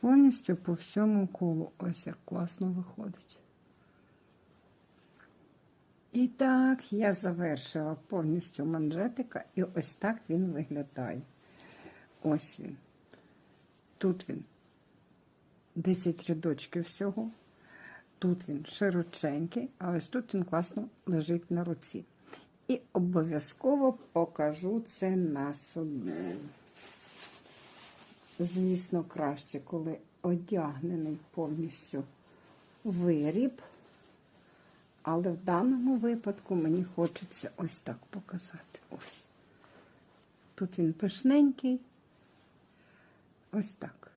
повністю по всьому колу. Ось як класно виходить. І так, я завершила повністю манжетика, і ось так він виглядає. Ось він. Тут він 10 рядочків всього. Тут він широченький, а ось тут він класно лежить на руці. І обов'язково покажу це на собі. Звісно, краще, коли одягнений повністю виріб. Але в даному випадку мені хочеться ось так показати. Ось. Тут він пишненький. Ось так.